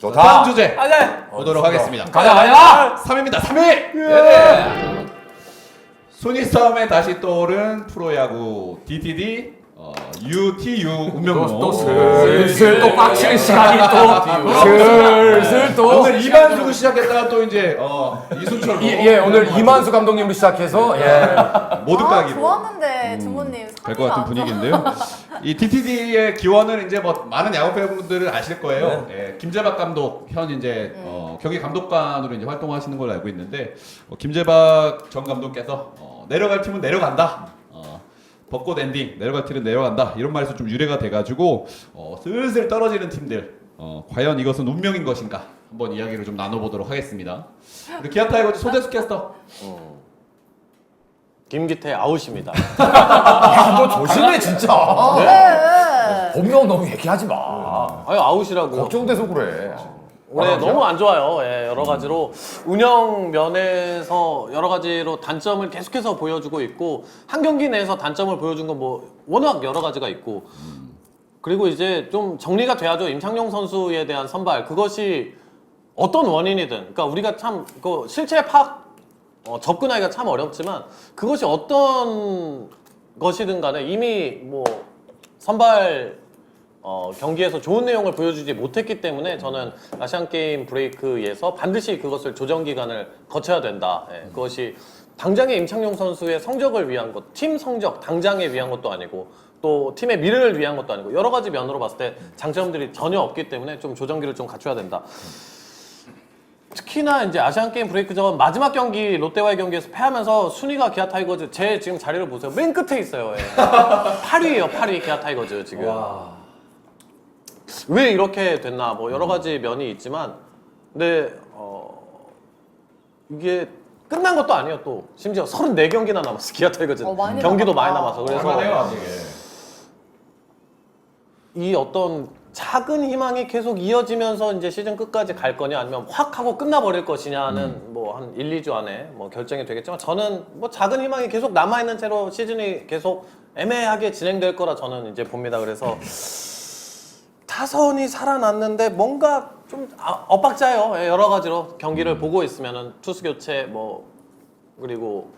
좋다. 다음 주제 아, 네. 보도록 하겠습니다. 가자 가자. 3위입니다. 3위. 순위 싸움에 다시 떠오른 프로야구 DTD 어, UTU 운명로. 또 슬슬 또 빡치는 시간이 또 슬슬 또 오늘 이만수로 시작했다가 또 이제 어, 이순철로. 예, 예 오늘 이만수 감독님으로 시작해서 예 모두 아, 까기로. 좋았는데 주모님 될 것 같은 분위기인데요. 이 DTD의 기원은 이제 뭐 많은 야구 팬분들은 아실 거예요. 예, 김재박 감독 현 이제 어, 경기 감독관으로 이제 활동하시는 걸로 알고 있는데 어, 김재박 전 감독께서 어, 내려갈 팀은 내려간다. 어, 벚꽃 엔딩 내려갈 팀은 내려간다 이런 말에서 좀 유래가 돼가지고 어, 슬슬 떨어지는 팀들 어, 과연 이것은 운명인 것인가 한번 이야기를 좀 나눠보도록 하겠습니다. 우리 기아 타이거즈 소대수 캐스터 김기태 아웃입니다. 야너 조심해 진짜 어, 네. 본명 너무 얘기하지 마 아유 아웃이라고. 걱정돼서 그래 올해 아, 너무 안 좋아요. 예, 여러 가지로. 운영 면에서 여러 가지로 단점을 계속해서 보여주고 있고 한 경기 내에서 단점을 보여준 건 뭐 워낙 여러 가지가 있고. 그리고 이제 좀 정리가 돼야죠. 임창용 선수에 대한 선발. 그것이 어떤 원인이든. 그러니까 우리가 참 그 실체 파악 어, 접근하기가 참 어렵지만 그것이 어떤 것이든 간에 이미 뭐 선발 어, 경기에서 좋은 내용을 보여주지 못했기 때문에 저는 아시안 게임 브레이크에서 반드시 그것을 조정 기간을 거쳐야 된다. 예, 그것이 당장의 임창용 선수의 성적을 위한 것, 팀 성적 당장에 위한 것도 아니고 또 팀의 미래를 위한 것도 아니고 여러 가지 면으로 봤을 때 장점들이 전혀 없기 때문에 좀 조정기를 좀 갖춰야 된다. 특히나 이제 아시안 게임 브레이크 전 마지막 경기 롯데와의 경기에서 패하면서 순위가 기아 타이거즈 제 지금 자리를 보세요. 맨 끝에 있어요. 예. 8위예요. 8위 기아 타이거즈 지금. 왜 이렇게 됐나 뭐 여러 가지 면이 있지만 근데 어 이게 끝난 것도 아니에요 또 심지어 34경기나 남았어 기아 타이거즈 어, 많이 경기도 많이 남았다. 남아서 그래서 얼마네요 아직. 이 어떤 작은 희망이 계속 이어지면서 이제 시즌 끝까지 갈 거냐 아니면 확 하고 끝나버릴 것이냐는 뭐 한 1, 2주 안에 뭐 결정이 되겠지만 저는 뭐 작은 희망이 계속 남아있는 채로 시즌이 계속 애매하게 진행될 거라 저는 이제 봅니다. 그래서 타선이 살아났는데 뭔가 좀 아, 엇박자예요. 예, 여러 가지로 경기를 보고 있으면은 투수 교체 뭐 그리고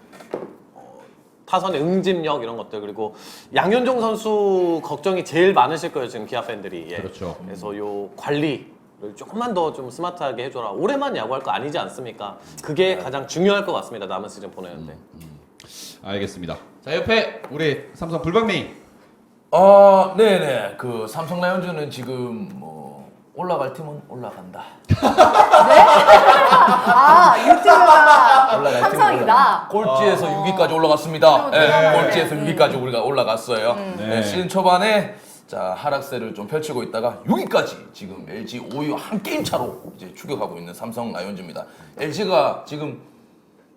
어, 타선의 응집력 이런 것들 그리고 양현종 선수 걱정이 제일 많으실 거예요 지금 기아 팬들이. 예. 그렇죠. 그래서 요 관리 를 조금만 더 좀 스마트하게 해줘라. 올해만 야구할 거 아니지 않습니까? 그게 가장 중요할 것 같습니다. 남은 시즌 보내는데. 알겠습니다. 자 옆에 우리 삼성 불방미 아 네네 그 삼성 라이온즈는 지금 뭐 올라갈 팀은 올라간다 아 유튜브가 올라갈 팀은 삼성이다. 올라간다. 꼴찌에서 어. 6위까지 올라갔습니다 네, 예, 대단하네. 꼴찌에서 6위까지 우리가 올라갔어요 네. 네, 시즌 초반에 자 하락세를 좀 펼치고 있다가 6위까지 지금 LG 5위 한 게임 차로 이제 추격하고 있는 삼성 라이온즈입니다. LG가 지금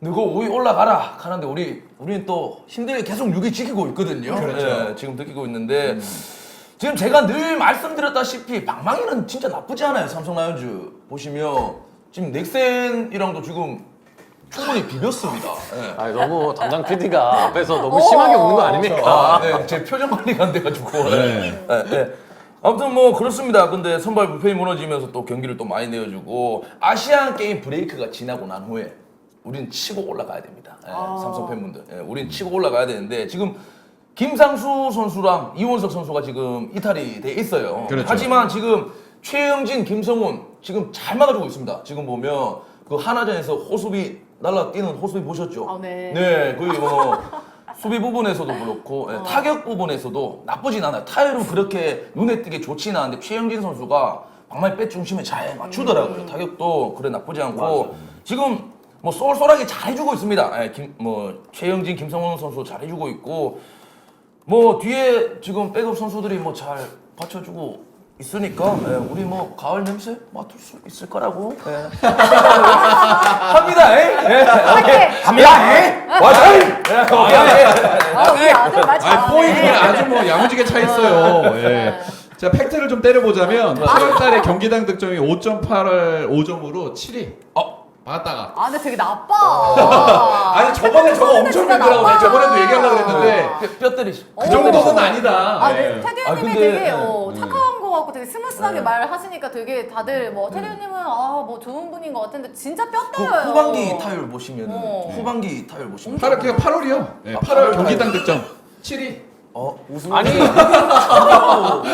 너가 5위 올라가라 하는데 우리 우리는 또 힘들게 계속 6위 지키고 있거든요. 그렇죠. 예, 지금 지키고 있는데 지금 제가 늘 말씀드렸다시피 방망이는 진짜 나쁘지 않아요. 삼성 라이온즈 보시면 지금 넥센이랑도 지금 충분히 비볐습니다. 예. 아니 너무 담당 PD가 앞에서 너무 심하게 웃는 거 아닙니까? 아, 네, 제 표정 관리가 안 돼가지고. 네. 네, 네. 아무튼 뭐 그렇습니다. 근데 선발 부패이 무너지면서 또 경기를 또 많이 내어주고 아시안 게임 브레이크가 지나고 난 후에 우린 치고 올라가야 됩니다. 예, 아. 삼성 팬분들, 예, 우린 치고 올라가야 되는데 지금 김상수 선수랑 이원석 선수가 지금 이탈이 돼 있어요. 그렇죠. 하지만 지금 최영진, 김성훈 지금 잘 막아주고 있습니다. 지금 보면 그 하나전에서 호수비 날라뛰는 호수비 보셨죠? 아, 네. 네, 거의 뭐 수비 부분에서도 그렇고 예, 타격 부분에서도 나쁘진 않아요. 타율은 그렇게 눈에 띄게 좋지는 않은데 최영진 선수가 방망이 빼 중심에 잘 맞추더라고요. 타격도 그래 나쁘지 않고 지금 뭐 쏠쏠하게 잘해주고 있습니다. 예, 김, 뭐 최영진, 김성훈 선수 잘해주고 있고 뭐 뒤에 지금 백업 선수들이 뭐 잘 받쳐주고 있으니까 예, 우리 뭐 가을 냄새 맡을 수 있을 거라고 예. 합니다. 예? 예. 합니다. 예. 와사이. 예. 아, 우리 아들 말아 잘하네. 포인트는 아주 뭐 야무지게 차 있어요. 예. 자 팩트를 좀 때려보자면 8월달에 경기당 득점이 5.8을 5점으로 7위. 어 받았다가. 아 근데 되게 나빠. 아니 저번에 저거 엄청 진짜 힘들라고 나빠. 내가 저번에도 얘기하려고 그랬는데 뼈 때리. 그 정도는 아니다. 아, 예. 네. 테디 아, 근데- 되게 어, 착한 거 같고 되게 스무스하게 네. 말하시니까 되게 다들 뭐 태리님은 아 뭐 좋은 분인 것 같은데 진짜 뼈 그 때려요. 후반기 타율 보시면 어. 후반기 타율 보시면 8월 그냥 8월이요. 네, 아, 8월 8월 경기당 득점 7위. 어 아니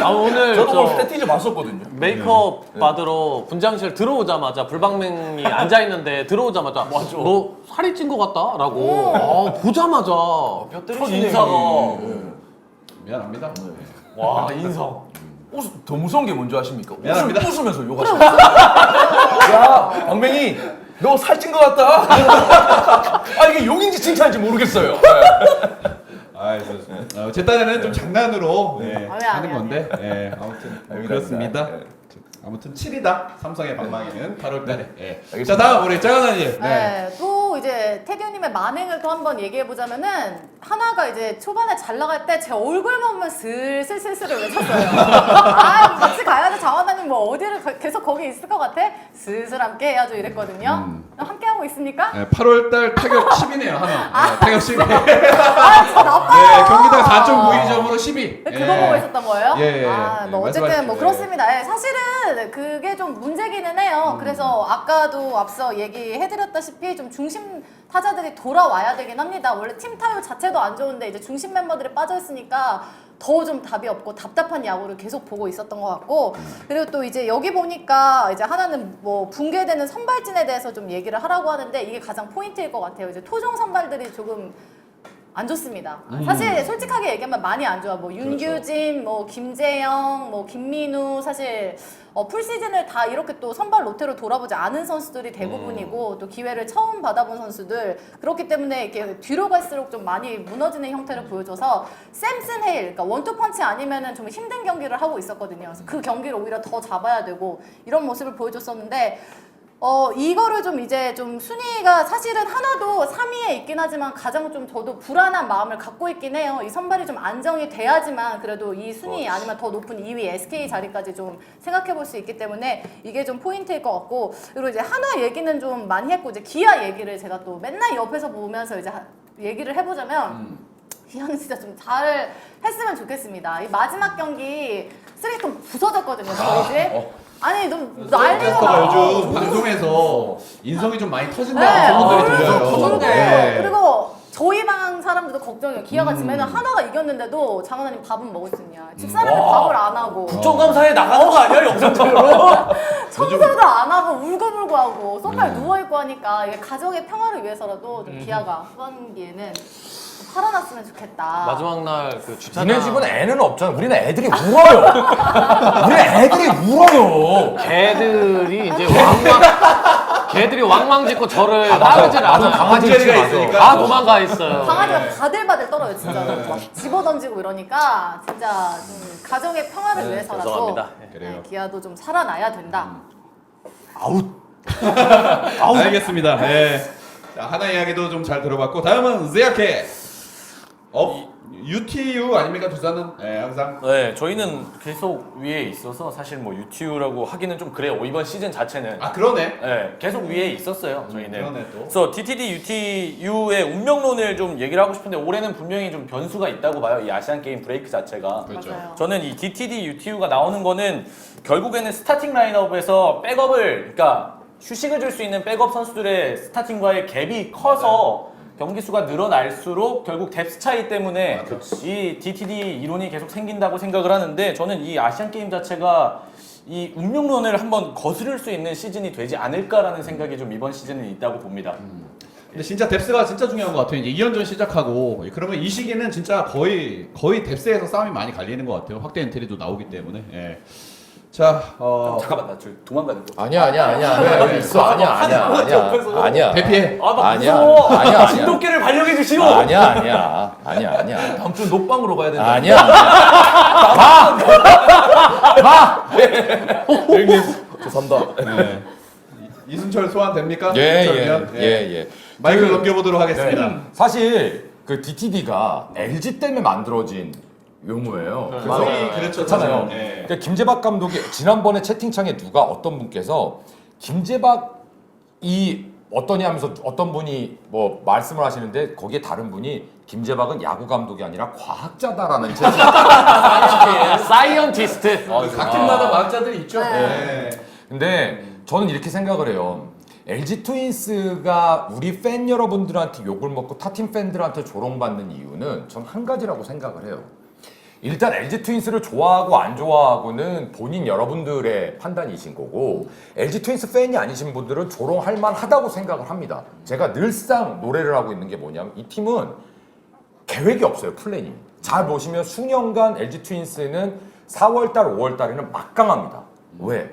아 오늘 저도 저 오늘 스태티즈 봤었거든요. 메이크업 받으러 분장실 들어오자마자 불방맹이 앉아 있는데 들어오자마자 맞아. 너 살이 찐 것 같다라고 아, 보자마자 뼈 첫. 인사가 네. 미안합니다. 와 인사 웃- 더 무서운 게 뭔지 아십니까? 미안합니다. 웃으, 면서 욕하시는 야, 방맹이 너 살찐 것 같다. 아 이게 욕인지 칭찬인지 모르겠어요. 아, 좋습니다. 어, 제 딴에는 좀 장난으로 네, 아니, 하는 아니. 건데, 네, 아무튼 뭐 아닙니다, 그렇습니다. 아닙니다. 아무튼 7이다 삼성의 방망이는 8월달에. 네. 자 알겠습니다. 다음 우리 짜가나님. 네. 네. 또 이제 태규님의 만행을 또 한번 얘기해 보자면은 하나가 이제 초반에 잘 나갈 때 제 얼굴만 보면 슬슬슬슬을 외쳤어요. 아 같이 가야지 장원아님 뭐 어디를 가- 계속 거기 있을 것 같아? 슬슬 함께 해야죠 이랬거든요. 음. 함께 하고 있습니까? 네, 8월달 타격 10이네요 하나. 네, 타격 10위. 네, 아 나빠요. 경기당 4.92점으로 10위. 네, 그거 보고 있었던 거예요? 예, 예, 아, 예. 뭐 어쨌든 말씀하십시오. 뭐 예. 그렇습니다. 예, 사실은 그게 좀 문제기는 해요. 그래서 아까도 앞서 얘기해드렸다시피 좀 중심 타자들이 돌아와야 되긴 합니다. 원래 팀 타율 자체도 안 좋은데 이제 중심 멤버들이 빠져 있으니까 더 좀 답이 없고 답답한 야구를 계속 보고 있었던 것 같고 그리고 또 이제 여기 보니까 이제 하나는 뭐 붕괴되는 선발진에 대해서 좀 얘기를 하라고 하는데 이게 가장 포인트일 것 같아요. 이제 토종 선발들이 조금 안 좋습니다. 사실 솔직하게 얘기하면 많이 안 좋아. 뭐 윤규진, 뭐 김재영, 뭐 김민우 사실 어, 풀 시즌을 다 이렇게 또 선발 로테로 돌아보지 않은 선수들이 대부분이고 또 기회를 처음 받아본 선수들 그렇기 때문에 이렇게 뒤로 갈수록 좀 많이 무너지는 형태를 보여줘서 샘슨 헤일, 그러니까 원투 펀치 아니면은 좀 힘든 경기를 하고 있었거든요. 그래서 그 경기를 오히려 더 잡아야 되고 이런 모습을 보여줬었는데 어 이거를 좀 이제 좀 순위가 사실은 하나도 3위에 있긴 하지만 가장 좀 저도 불안한 마음을 갖고 있긴 해요. 이 선발이 좀 안정이 돼야지만 그래도 이 순위 아니면 더 높은 2위 SK 자리까지 좀 생각해 볼 수 있기 때문에 이게 좀 포인트일 것 같고 그리고 이제 하나 얘기는 좀 많이 했고 이제 기아 얘기를 제가 또 맨날 옆에서 보면서 이제 하- 얘기를 해보자면 기아는 진짜 좀 잘 했으면 좋겠습니다. 이 마지막 경기 쓰레기통 부서졌거든요. 저희 집. 어. 아니 너무 난리가 나. 요즘 방송에서 인성이 좀 많이 터진다는 네, 소문들이 어, 들려요. 그리고, 네. 그리고 저희 방 사람들도 걱정해요. 기아가 음. 지면은 하나가 이겼는데도 장하나님 밥은 먹을 수 있냐. 집사람이 밥을 안 하고 국정감사에 나가는 거 아니야 영상적으로? 청소도 안 하고 울고불고 하고 소파에 음. 누워있고 하니까 이게 가족의 평화를 위해서라도 좀 기아가 후반기에는 좀 살아났으면 좋겠다. 마지막 날 그 주차장 니네 집은 애는 없잖아. 우리는 애들이 울어요. 우리는 애들이 울어요. 개들이 이제 왕왕 개들이 왕왕 짓고 저를 따르질 나도 않아요. 강아지 있지, 있으니까. 다 도망가 있어요. 강아지가 네. 바들바들 떨어요 진짜로 막 집어던지고 이러니까 진짜 좀 가정의 평화를 네, 위해서라도 죄송합니다. 네, 그래요. 기아도 좀 살아나야 된다. 아웃. 알겠습니다. 네. 자, 하나 이야기도 좀 잘 들어봤고 다음은 제아케. 어, UTU 아닙니까 두산은? 네, 항상 네, 저희는 계속 위에 있어서 사실 뭐 UTU라고 하기는 좀 그래요. 이번 시즌 자체는. 아 그러네. 네, 계속 위에 있었어요. 저희는. 그러네 또. 그래서 DTD, UTU의 운명론을 좀 얘기를 하고 싶은데 올해는 분명히 좀 변수가 있다고 봐요. 이 아시안 게임 브레이크 자체가. 그렇죠. 맞아요. 저는 이 DTD, UTU가 나오는 거는 결국에는 스타팅 라인업에서 백업을 그러니까 휴식을 줄 수 있는 백업 선수들의 스타팅과의 갭이 커서 경기 수가 늘어날수록 결국 뎁스 차이 때문에 맞아. 이 DTD 이론이 계속 생긴다고 생각을 하는데 저는 이 아시안 게임 자체가 이 운명론을 한번 거스를 수 있는 시즌이 되지 않을까라는 생각이 좀 이번 시즌은 있다고 봅니다. 근데 진짜 뎁스가 진짜 중요한 것 같아요. 이제 2연전 시작하고 그러면 이 시기는 진짜 거의 거의 뎁스에서 싸움이 많이 갈리는 것 같아요. 확대 엔트리도 나오기 때문에. 예. 자, 어, 잠깐만 나저 도망가는 거. 아니야 아니야 아니야 아니야 여기 있어 아니야 아니야 아니야 아니야 대피해. 아나 아니야, 무서워. 아니야, 아니야. 진돗개를 발령해 주시오. 아니야 아니야 아니야 아니야 다음 주 녹방으로 가야 된다. 아니야 형님 죄송합니다. 네. 이- 이순철 소환 됩니까? 예예예 이순철이면? 예, 예. 마이크를 그- 넘겨보도록 하겠습니다. 네. 사실 그 DTD가 LG 때문에 만들어진 용어예요. 그래서 많이 그렇죠. 그렇잖아요. 예. 그러니까 김재박 감독이 지난번에 채팅창에 누가 어떤 분께서 김재박이 어떠냐 하면서 어떤 분이 뭐 말씀을 하시는데 거기에 다른 분이 김재박은 야구 감독이 아니라 과학자다라는 제 사이언티스트. 각 팀마다 과학자들이 있죠. 네. 근데 저는 이렇게 생각을 해요. LG 트윈스가 우리 팬 여러분들한테 욕을 먹고 타팀 팬들한테 조롱받는 이유는 전 한 가지라고 생각을 해요. 일단 LG 트윈스를 좋아하고 안 좋아하고는 본인 여러분들의 판단이신 거고 LG 트윈스 팬이 아니신 분들은 조롱할 만하다고 생각을 합니다. 제가 늘상 노래를 하고 있는 게 뭐냐면 이 팀은 계획이 없어요 플랜이 잘 보시면 수년간 LG 트윈스는 4월달 5월달에는 막강합니다 왜?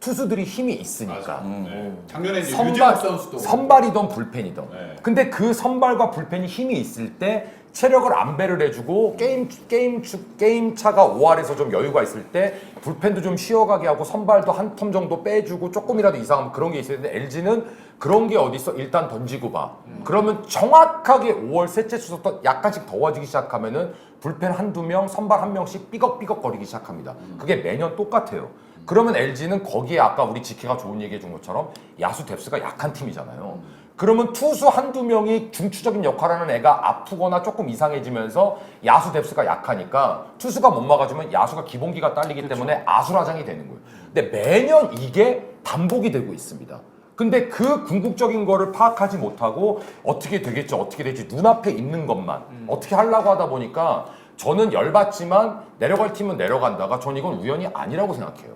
투수들이 힘이 있으니까. 네. 작년에 이제 선발, 선수도 선발이던 불펜이던 네. 근데 그 선발과 불펜이 힘이 있을 때 체력을 안 배를 해주고 게임 게임 주- 게임 차가 5할에서 좀 여유가 있을 때 불펜도 좀 쉬어가게 하고 선발도 한 텀 정도 빼주고 조금이라도 이상하면 그런 게 있어야 되는데 LG는 그런 게 어디 있어? 일단 던지고 봐. 그러면 정확하게 5월 셋째 주부터 약간씩 더워지기 시작하면은 불펜 한두 명 선발 한 명씩 삐걱삐걱 거리기 시작합니다. 그게 매년 똑같아요 그러면 LG는 거기에 아까 우리 지케가 좋은 얘기 해 준 것처럼 야수 뎁스가 약한 팀이잖아요. 그러면 투수 한두 명이 중추적인 역할을 하는 애가 아프거나 조금 이상해지면서 야수 뎁스가 약하니까 투수가 못 막아주면 야수가 기본기가 딸리기 때문에 아수라장이 되는 거예요. 근데 매년 이게 반복이 되고 있습니다. 근데 그 궁극적인 거를 파악하지 못하고 어떻게 되겠지 어떻게 될지 눈앞에 있는 것만 어떻게 하려고 하다 보니까 저는 열받지만 내려갈 팀은 내려간다가 전 이건 우연이 아니라고 생각해요.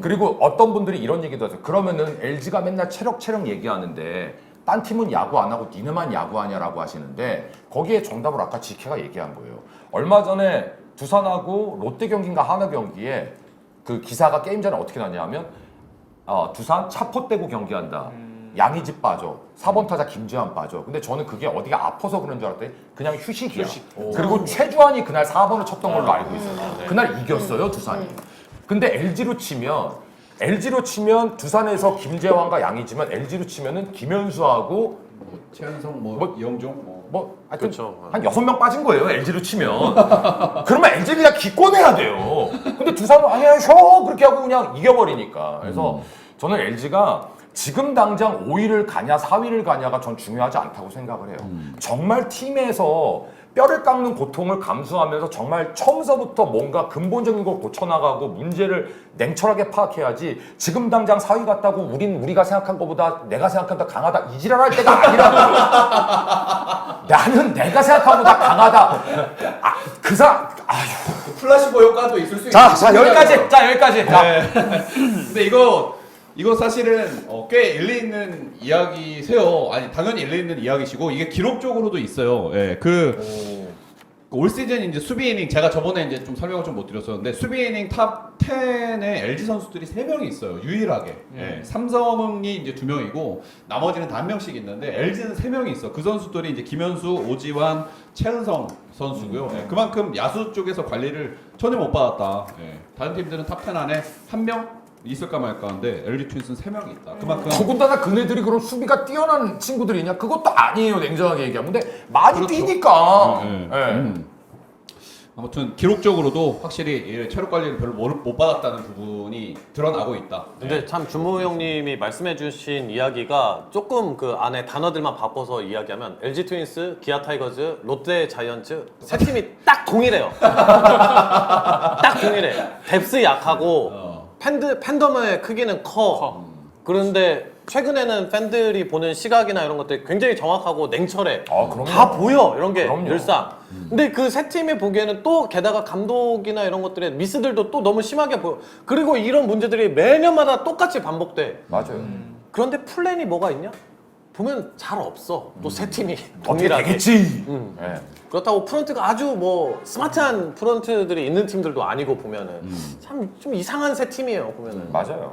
그리고 어떤 분들이 이런 얘기도 하세요. 그러면은 LG가 맨날 체력 체력 얘기하는데 딴 팀은 야구 안 하고 니네만 야구하냐라고 하시는데 거기에 정답을 아까 지케가 얘기한 거예요. 얼마 전에 두산하고 롯데 경기인가 하나 경기에 그 기사가 게임 전에 어떻게 나냐면 어, 두산 차포떼고 경기한다. 양의집 빠져. 4번 타자 김주환 빠져. 근데 저는 그게 어디가 아파서 그런 줄 알았더니 그냥 휴식이야. 그리고 최주환이 그날 4번을 쳤던 걸로 알고 있어요. 그날 이겼어요, 두산이. 근데 LG로 치면 LG로 치면 두산에서 김재환과 양이지만 LG로 치면은 김현수하고 뭐 최현성 뭐, 뭐- 이영종 뭐 뭐 하여튼 그렇죠. 한 여섯 명 빠진 거예요 LG로 치면 그러면 LG 그냥 기권해야 돼요 근데 두산은 아니야 쉬어 그렇게 하고 그냥 이겨버리니까 그래서 저는 LG가 지금 당장 5위를 가냐 4위를 가냐가 전 중요하지 않다고 생각을 해요 정말 팀에서 뼈를 깎는 고통을 감수하면서 정말 처음서부터 뭔가 근본적인 걸 고쳐나가고 문제를 냉철하게 파악해야지 지금 당장 4위 갔다고 우린 우리가 생각한 것보다 내가 생각한 더 강하다 이 지랄 할 때가 아니라고 나는 내가 생각한 것보다 강하다. 아, 그 사, 아휴. 그 플라시보 효과도 있을 수 자, 있는 자 여기까지. 자 여기까지. 자, 근데 이거 이거 사실은 어, 꽤 일리 있는 이야기세요. 아니 당연히 일리 있는 이야기시고 이게 기록적으로도 있어요. 예, 그. 올 시즌 이제 수비 이닝 제가 저번에 이제 좀 설명을 좀 못 드렸었는데 수비 이닝 탑 10에 LG 선수들이 3명이 있어요. 유일하게. 예, 삼성이 이제 2명이고 나머지는 다한 명씩 있는데 LG는 3명이 있어. 그 선수들이 이제 김현수, 오지환, 최은성 선수고요. 예, 그만큼 야수 쪽에서 관리를 전혀 못 받았다. 예, 다른 팀들은 탑 10 안에 한 명 있을까 말까 하는데 LG 트윈스는 3명이 있다. 그만큼 더군다나 그네들이 그런 수비가 뛰어난 친구들이냐? 그것도 아니에요, 냉정하게 얘기하면. 근데 많이 그렇죠. 뛰니까. 네, 예. 음. 아무튼 기록적으로도 확실히 이 체력 관리를 별로 못- 못 받았다는 부분이 드러나고 있다. 근데 참 준모 형님이 말씀해주신 이야기가 조금 그 안에 단어들만 바꿔서 이야기하면 LG 트윈스, 기아 타이거즈, 롯데 자이언츠 세 팀이 딱 동일해요. 딱 동일해. 뎁스 약하고 어. 팬들 팬덤의 크기는 커. 그런데 최근에는 팬들이 보는 시각이나 이런 것들이 굉장히 정확하고 냉철해. 아, 그럼요. 다 보여 이런 게 그럼요. 늘상. 근데 그 세 팀이 보기에는 또 게다가 감독이나 이런 것들의 미스들도 또 너무 심하게 보여. 그리고 이런 문제들이 매년마다 똑같이 반복돼. 맞아요. 그런데 플랜이 뭐가 있냐? 보면 잘 없어. 또 세 팀이 동일하게. 되겠지? 음. 예. 그렇다고 프런트가 아주 뭐 스마트한 프런트들이 있는 팀들도 아니고 보면은 참 좀 이상한 세 팀이에요 보면은. 맞아요.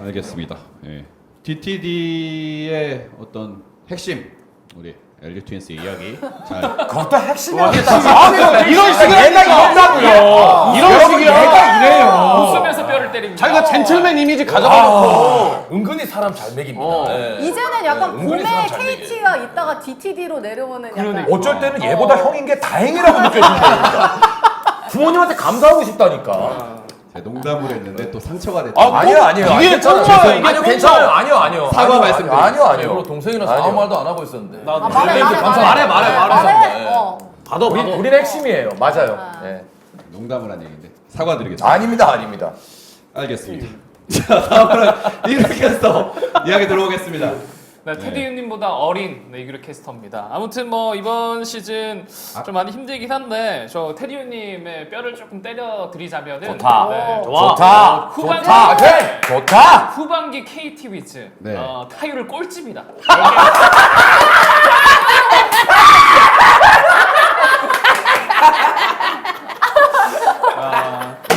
알겠습니다. 예. DTD의 어떤 핵심 우리 LG 트윈스 이야기 잘 그것도 핵심이 아니야. 이런 식으로 얘가 이런다고요. 이런 식이야. 얘가 이래요. 웃으면서 뼈를 때립니다. 자기가 젠틀맨 이미지 가져가놓고 은근히 사람 잘 먹입니다. 어. 예. 이제는 약간 네, 은근히 봄에 사람 잘 KT가 있다가 DTD로 내려오는 약간 어쩔 때는 얘보다 형인 게 다행이라고 느껴진다니까. 부모님한테 감사하고 싶다니까. 제가 농담을 했는데 또 상처가 됐죠. 아, 아니요 아니요 이게 괜찮아요. 정말 이게 아니요 괜찮아요 아니요 아니요 사과 말씀드리겠습니다. 아니요 아니요 아니요. 아무 말도 안 하고 있었는데. 나도 아, 말해, 네, 말해, 말해. 말해, 말해, 말해. 말해. 네. 어. 받아 우리 받아. 우리는 핵심이에요 맞아요 아. 네. 농담을 한 얘기인데 사과드리겠습니다. 아닙니다 아닙니다 알겠습니다. 자 다음은 이렇게 해서 이야기 들어보겠습니다. 네, 테디님보다 어린 네, 이규리 캐스터입니다. 아무튼 뭐 이번 시즌 좀 많이 힘들긴 한데 저 테디님의 뼈를 조금 때려 드리자면은 좋다. 네, 좋아. 좋다 후반기 좋다 오케이 좋다 후반기 KT 위즈 네. 어, 타율을 꼴찌입니다.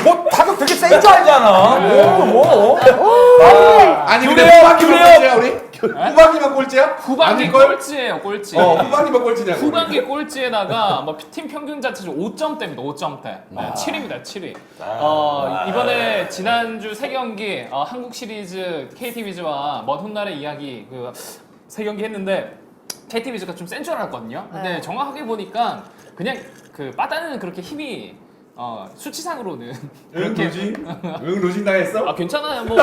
뭐 타격 되게 센 줄 알잖아 뭐 뭐 아니 근데 후반기만 꼴찌야 우리? 후반기만 꼴찌야? 후반기 아닐걸? 꼴찌예요, 꼴찌. 어 후반기만 꼴찌냐고. 후반기 꼴찌에다가 뭐팀 평균 자체가 5점대입니다. 5점대. 네, 7위입니다. 7위. 어, 이번에 지난주 세 경기 어, 한국 시리즈 KT 위즈와 먼 훗날의 이야기 그 세 경기 했는데 KT 위즈가 좀 센 줄 알았거든요. 근데 네. 정확하게 보니까 그냥 그 빠다는 그렇게 힘이 어, 수치상으로는 응 로진? 응 로진 당했어? 아 괜찮아요. 뭐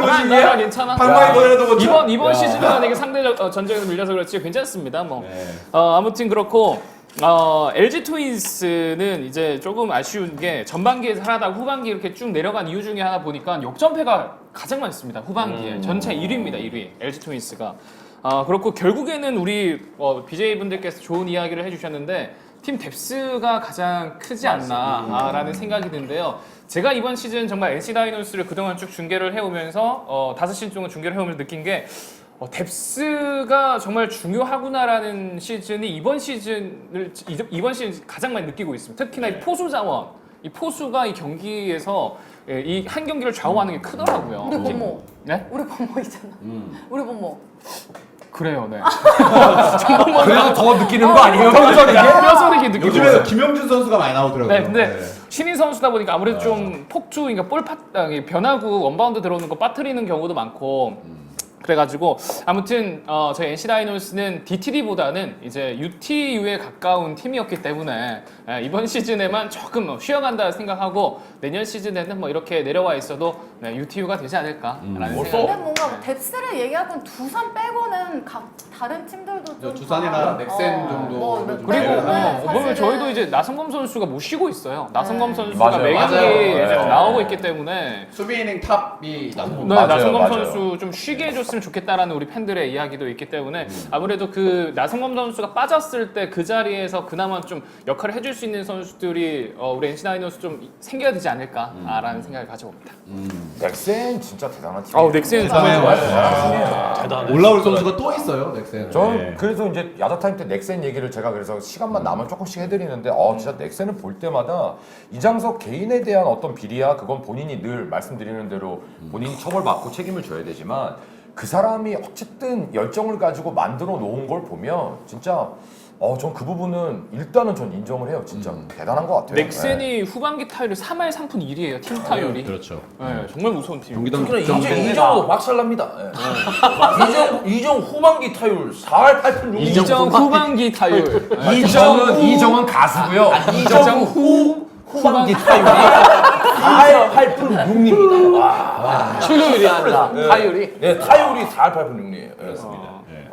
괜찮아요. 아, 괜찮아. 방망이 보내도 못 쳐? 이번 이번 야. 시즌은 이게 상대적 어, 전적에서 밀려서 그렇지 괜찮습니다. 뭐 네. 어, 아무튼 그렇고 어, LG 트윈스는 이제 조금 아쉬운 게 전반기에 살아다 후반기 이렇게 쭉 내려간 이유 중에 하나 보니까 역전패가 가장 많습니다. 후반기에 전체 1위입니다. 1위 LG 트윈스가. 아 그렇고 결국에는 우리 어, BJ 분들께서 좋은 이야기를 해주셨는데 팀 뎁스가 가장 크지 않나라는 생각이 드는데요. 제가 이번 시즌 정말 NC 다이노스를 그동안 쭉 중계를 해오면서 어, 5시즌 동안 중계를 해오면서 느낀 게 어, 뎁스가 정말 중요하구나라는 시즌이 이번 시즌을 이- 이번 시즌 가장 많이 느끼고 있습니다. 특히나 이 포수 자원, 이 포수가 이 경기에서 이 한 경기를 좌우하는 게 크더라고요. 우리 범모 네? 우리 범모 있잖아 우리 범모 그래요, 네. 그래서 더 느끼는 거 아니에요 뼈저리게 뼈저리게 느끼고 요즘에 있어요. 김영준 선수가 많이 나오더라고요. 네, 근데 신인 선수다 보니까 아무래도 좀 폭주, 그러니까 볼 파, 아, 변하고 원바운드 들어오는 거 빠뜨리는 경우도 많고. 그래가지고 아무튼 어, 저희 NC 다이노스는 DTD보다는 이제 UTU에 가까운 팀이었기 때문에 예, 이번 시즌에만 조금 뭐 쉬어간다 생각하고 내년 시즌에는 뭐 이렇게 내려와 있어도 네, UTU가 되지 않을까라는? 생각. 근데 뭔가 뎁스를 건 두산 빼고는 각 다른 팀들도 좀저 두산이나 다- 넥센 어, 정도 뭐, 좀 그리고 빼고는 어, 보면 사실은 저희도 이제 나성범 선수가 못 쉬고 있어요. 나성범 네. 선수가 맞아요, 매 경기 맞아요. 이제 네. 나오고 있기 때문에 수비 이닝 탑이. 네, 맞아요, 나성범 맞아요. 선수 좀 쉬게 해줬으면 좋겠다라는 우리 팬들의 이야기도 있기 때문에 아무래도 그 나성범 선수가 빠졌을 때 그 자리에서 그나마 좀 역할을 해줄 수 있는 선수들이 어, 우리 NC 다이노스 좀 생겨야 되지 않을까라는 생각을 가져봅니다. 넥센 진짜 대단한 팀 어, 넥센. 대단해. 올라올 선수가 또 있어요 넥센. 전 네. 그래서 이제 야자 타임 때 넥센 얘기를 제가 그래서 시간만 나면 조금씩 해드리는데 어 진짜 넥센을 볼 때마다 이장석 개인에 대한 어떤 비리야 그건 본인이 늘 말씀드리는 대로 본인이 처벌받고 책임을 져야 되지만 그 사람이 어쨌든 열정을 가지고 만들어 놓은 걸 보면 진짜 어 전 그 부분은 일단은 전 인정을 해요 진짜 대단한 것 같아요. 넥센이 후반기 타율이 3할 3푼 1이에요. 팀 타율이. 그렇죠. 네, 정말 무서운 팀. 경기당 특히나 득점 이정, 때- 이정도 박살납니다. 예. 이정, 이정 후반기 타율 4할 8푼 6리. 이정 후반기 타율. 이정은 이정은 가수고요. 이정 후 후반 기 타율이 4할 8푼 6리입니다. 와. 출루율이 아니라 타율이. 네, 타율이 4할 8푼 6리예요. 그렇습니다. 예.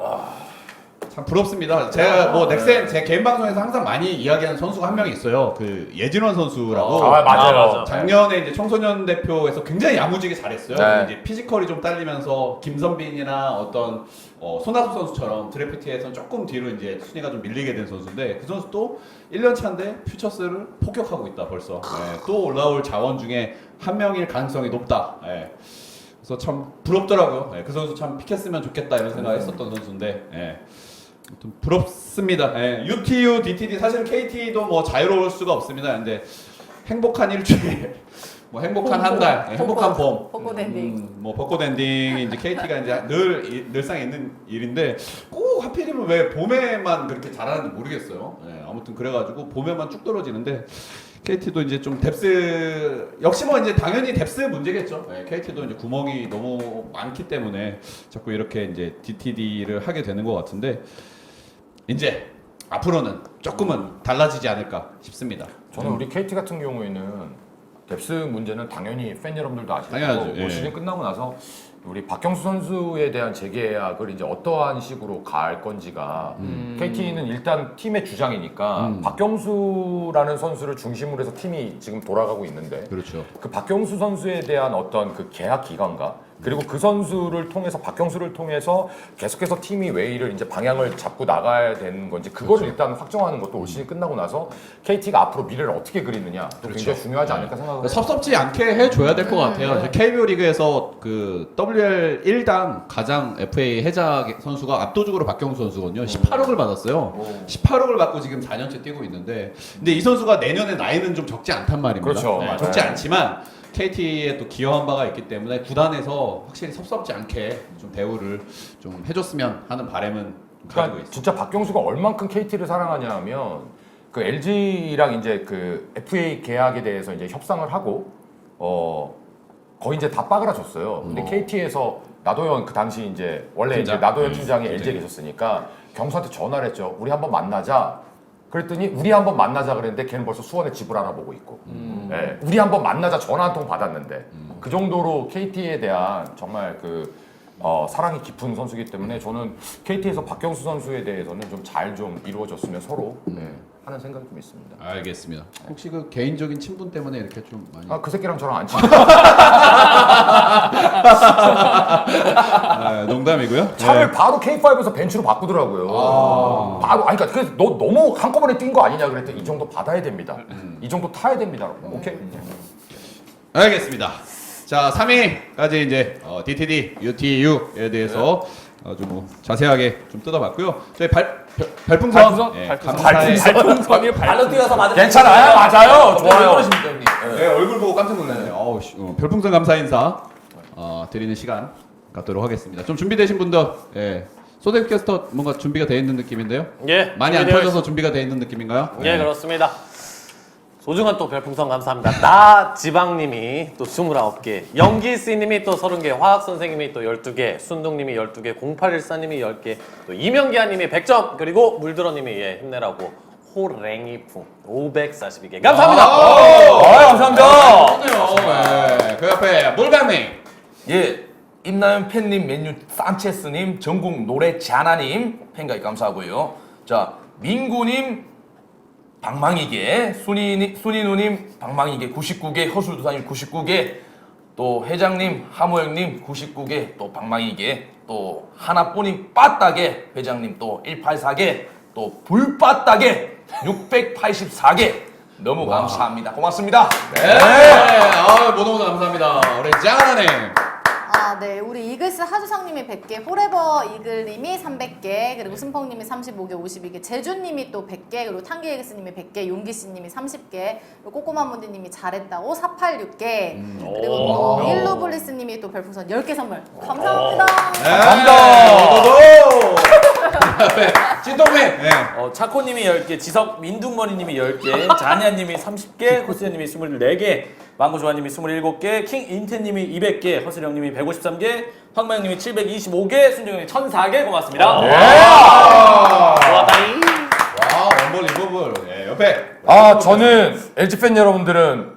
참 부럽습니다. 제가 뭐 넥센 제 개인 방송에서 항상 많이 이야기하는 선수가 한명 있어요. 그 예진원 선수라고. 아 맞아요. 아, 맞아. 작년에 이제 청소년 대표에서 굉장히 야무지게 잘했어요. 네. 이제 피지컬이 좀 딸리면서 김선빈이나 어떤 어, 손아섭 선수처럼 드래프트에서 조금 뒤로 이제 순위가 좀 밀리게 된 선수인데 그 선수 또 1년 차인데 퓨처스를 폭격하고 있다 벌써. 예, 또 올라올 자원 중에 한 명일 가능성이 높다. 예. 그래서 참 부럽더라고요. 예, 그 선수 참 픽했으면 좋겠다 이런 생각했었던 선수인데. 예. 아무튼 부럽습니다. 예. UTU, DTD 사실 KT도 뭐 자유로울 수가 없습니다. 근데 행복한 일주일, 뭐 행복한 한 달, 예, 행복한 봄, 벚꽃 엔딩. 음, 뭐 벚꽃 엔딩이 이제 KT가 이제 늘 이- 늘상 있는 일인데 꼭 하필이면 왜 봄에만 그렇게 잘하는지 모르겠어요. 예, 아무튼 그래가지고 봄에만 쭉 떨어지는데 KT도 이제 좀 뎁스 역시 뭐 이제 당연히 뎁스 문제겠죠. 예, KT도 이제 구멍이 너무 많기 때문에 자꾸 이렇게 이제 DTD를 하게 되는 것 같은데 이제 앞으로는 조금은 달라지지 않을까 싶습니다. 저는 우리 KT 같은 경우에는 뎁스 문제는 당연히 팬 여러분들도 아실 당연하죠, 거고 예. 올 시즌 끝나고 나서 우리 박경수 선수에 대한 재계약을 이제 어떠한 식으로 갈 건지가 KT는 일단 팀의 주장이니까 음. 박경수라는 선수를 중심으로 해서 팀이 지금 돌아가고 있는데 그렇죠. 그 박경수 선수에 대한 어떤 그 계약 기간과 그리고 그 선수를 통해서 박경수를 통해서 계속해서 팀이 왜 이를 이제 방향을 잡고 나가야 되는 건지 그거를 일단 확정하는 것도 올 시즌 끝나고 나서 KT가 앞으로 미래를 어떻게 그리느냐 또 굉장히 중요하지 않을까 생각을 해요. 섭섭지 않게 해줘야 될 것 같아요. KBO 리그에서 그 WL 1당 가장 FA 해자 선수가 압도적으로 박경수 선수거든요. 18억을 받았어요. 18억을 받고 지금 4년째 뛰고 있는데, 근데 이 선수가 내년에 나이는 좀 적지 않단 말입니다. 그렇죠. 네, 맞아요. 적지 않지만 KT에 또 기여한 바가 있기 때문에 구단에서 확실히 섭섭지 않게 좀 대우를 좀 해줬으면 하는 바람은 가지고 그러니까 있습니다. 진짜 박경수가 얼만큼 KT를 사랑하냐면 그 LG랑 이제 그 FA 계약에 대해서 이제 협상을 하고 어 거의 이제 다 빠그라졌어요. 근데 KT에서 나도현 그 당시 이제 원래 팀장. 이제 나도현 음, 팀장이 LG에 계셨으니까 경수한테 전화를 했죠. 우리 한번 만나자. 그랬더니 우리 한번 만나자 그랬는데 걔는 벌써 수원에 집을 알아보고 있고. 예, 우리 한번 만나자 전화 한 통 받았는데 그 정도로 KT에 대한 정말 그 어, 사랑이 깊은 선수이기 때문에 저는 KT에서 박경수 선수에 대해서는 좀 잘 좀 이루어졌으면 서로. 네, 하는 생각이 좀 있습니다. 알겠습니다. 혹시 그 개인적인 친분 때문에 이렇게 좀 많이 아, 그 새끼랑 저랑 안 친해. 아, 농담이고요. 차를 바로 K5에서 벤츠로 바꾸더라고요. 바로 아니 그러니까 그래서 너 너무 한꺼번에 뛴 거 아니냐 그랬더니 이 정도 받아야 됩니다. 이 정도 타야 됩니다. 오케이. 알겠습니다. 자, 3위까지 이제 어, DTD, UTU에 대해서 아주 뭐 자세하게 좀 뜯어봤고요. 저희 발 별- 별풍선, 발풍선? 예, 발풍선. 감사의 발풍선이 발로 뛰어서 맞은 괜찮아요. 맞아요. 좋아요. 그러십니까 형님? 예. 네, 얼굴 보고 깜짝 놀랐네요. 어우, 씨, 어, 별풍선 감사 인사 어, 드리는 시간 갖도록 하겠습니다. 좀 준비되신 분들, 예. 소데브 캐스터 뭔가 준비가 되어 있는 느낌인데요? 예. 많이 안 준비되어 터져서 준비가 되어 있는 느낌인가요? 예, 그렇습니다. 소중한 또 별풍선 감사합니다. 나 지방님이 또 29개, 영기스님이 또 30개, 화학선생님이 또 12개, 순둥님이 12개, 0814님이 10개, 또 이명기아님이 100점, 그리고 물들어님이 예, 힘내라고 호랭이풍 542개. 감사합니다. 아, 감사합니다. 그렇네요. 예. 그 옆에 몰강님. 예, 임나연 팬님, 맨유 산체스님, 전국 노래 자나님 팬가입 감사하고요. 자, 민구님 방망이계, 순이 순이 누님 방망이계 99개, 허술두사님 99개, 또 회장님, 하모영님 99개, 또 방망이계, 또 하나뿐인 빠따게 회장님 또 184개, 또 불빠따게 684개. 너무 감사합니다. 고맙습니다. 네. 아, 모노모노 감사합니다. 우리 짱하나님. 아, 네. 우리 이글스 하주상님이 100개, 포레버 이글님이 300개, 그리고 승펑님이 35개, 52개, 제주님이 또 100개, 그리고 탕기에그스님이 100개, 용기씨님이 30개, 그리고 꼬꼬마문디님이 잘했다고 486개, 그리고 또 일루블리스님이 또 별풍선 10개 선물. 감사합니다. 감사합니다. 네, 찐동맨. 네. 어, 차코님이 10개, 지석 민둥머리님이 10개, 자니아님이 30개, 코스야님이 24개, 망고조아님이 27개, 킹인태님이 200개, 허슬영님이 153개, 황마영님이 725개, 순정님이 1004개 고맙습니다. 좋았다잉. 와, 원볼 리버블. 예, 옆에. 아 저는 LG 팬 여러분들은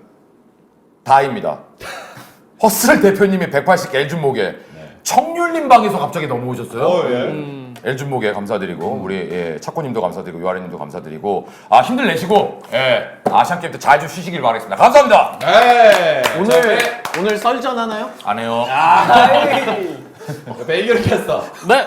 다입니다. 허슬 대표님이 180개 엘준목에 청률님 방에서 갑자기 넘어오셨어요. 어, 예. 음. 엘준목에 감사드리고 우리 예, 차코님도 감사드리고 유아리님도 감사드리고 아 힘들 내시고 예, 아시안 게임 때잘좀 쉬시길 바라겠습니다. 감사합니다. 네. 오늘 옆에, 오늘 썰전 하나요? 안 해요. 옆에 이결 캐스터. 네.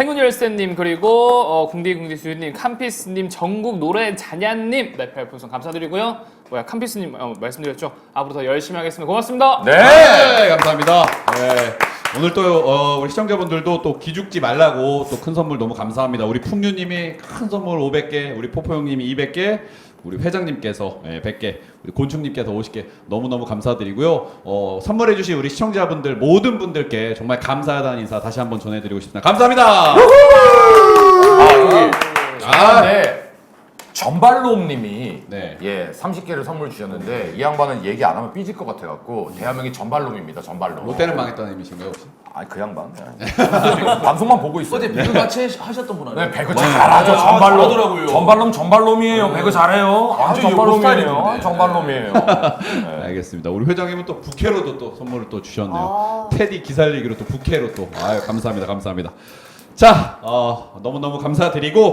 행운 열쇠님 그리고 어, 궁디 궁디 수유님 캄피스님 전국 노래 잔야님 네 별풍선 감사드리고요. 뭐야 캄피스님 어, 말씀드렸죠. 앞으로 더 열심히 하겠습니다. 고맙습니다. 네. 네, 감사합니다. 네. 오늘 또 어, 우리 시청자분들도 또 기죽지 말라고 또 큰 선물 너무 감사합니다. 우리 풍류님이 큰 선물 500개, 우리 포포 형님이 200개, 우리 회장님께서 예, 100개, 우리 곤충님께서 50개 너무너무 감사드리고요. 어, 선물해 주신 우리 시청자분들 모든 분들께 정말 감사하다는 인사 다시 한번 전해드리고 싶습니다. 감사합니다. 아 여기 아, 네. 전발놈님이 네. 예 30개를 선물 주셨는데 이 양반은 얘기 안 하면 삐질 것 같아갖고 대한민국이 전발놈입니다. 전발놈. 롯데는 망했다는 의미신가요 혹시? 아니 그 양반 그냥 방송만 보고 있어요. 어제 배그 같이 하셨던 분 아니에요? 네, 배그 잘하죠. 아, 전발놈. 잘하더라고요. 전발놈 전발놈이에요. 배그 잘해요. 아, 완전 요거 전발놈이에요. 스타일인데. 전발놈이에요. 알겠습니다. 우리 회장님은 또 부캐로도 또 선물을 또 주셨네요. 아. 테디 기살리기로 또 부캐로 또 아유 감사합니다. 감사합니다. 자, 어, 너무너무 감사드리고